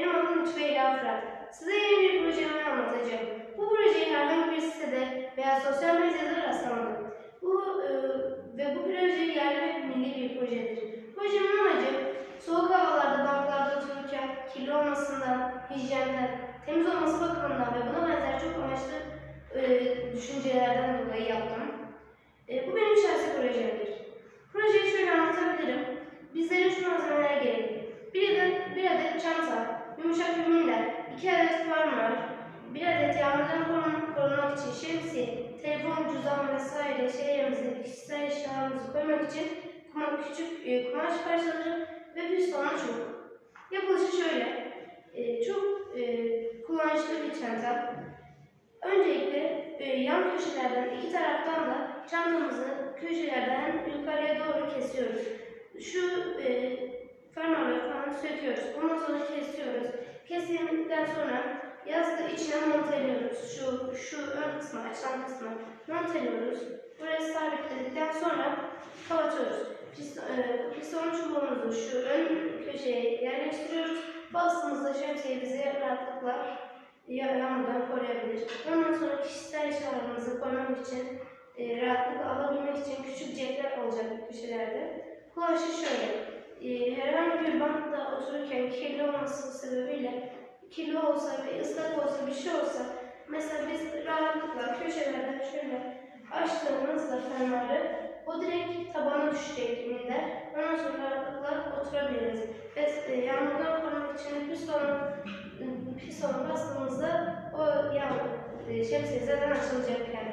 Benim adım Lütfü Ela Fırat. Size yeni bir projemi anlatacağım. Bu projeyi herhangi bir sitede veya sosyal medyada rastlamadım. Bu e, ve bu proje yerli ve milli bir projedir. Projemin amacı soğuk havalarda banklarda otururken kirli olmasından, hijyenden, temiz olması bakımından ve buna benzer çok amaçlı e, düşüncelerden dolayı yaptım. E, bu benim şahsi projemdir. 2 adet fan var, 1 adet yağmurdan korun korunmak için şemsiye, telefon, cüzdan vesaire şeylerimizi, kişisel eşyalarımızı koymak için kuma, küçük e, kumaş parçaları ve bir sonra çubuk. Yapılışı şöyle, e, çok e, kullanışlı bir çanta. Öncelikle e, yan köşelerden iki taraftan da çantamızı köşelerden yukarıya doğru kesiyoruz. Şu e, fermuarları falan söküyoruz. Ondan sonra kesiyoruz. Kesildikten sonra yastığı içine monteliyoruz. Şu, şu ön kısmı, açılan kısmı monteliyoruz. Buraya sabitledikten sonra kapatıyoruz. E, piston çubuğumuzu şu ön köşeye yerleştiriyoruz. Bastığımızda şemsiye bizi rahatlıkla ya- yağmurdan koruyabilir. Ondan sonra kişisel eşyalarımızı koymak için, e, rahatlıkla alabilmek için küçük cepler olacak köşelerde. Kullanışı şöyle. E, herhangi bir olması sebebiyle kirli olsa ve ıslak olsa bir şey olsa mesela biz rahatlıkla köşelerden şöyle açtığımızda fermuarı o direkt tabana düşecek minder. Ondan sonra rahatlıkla oturabiliriz. Ve e, yağmurdan korumak için pistonu pistonu bastığımızda o yağmur e, şemsiye zaten açılacak kendiliğinden.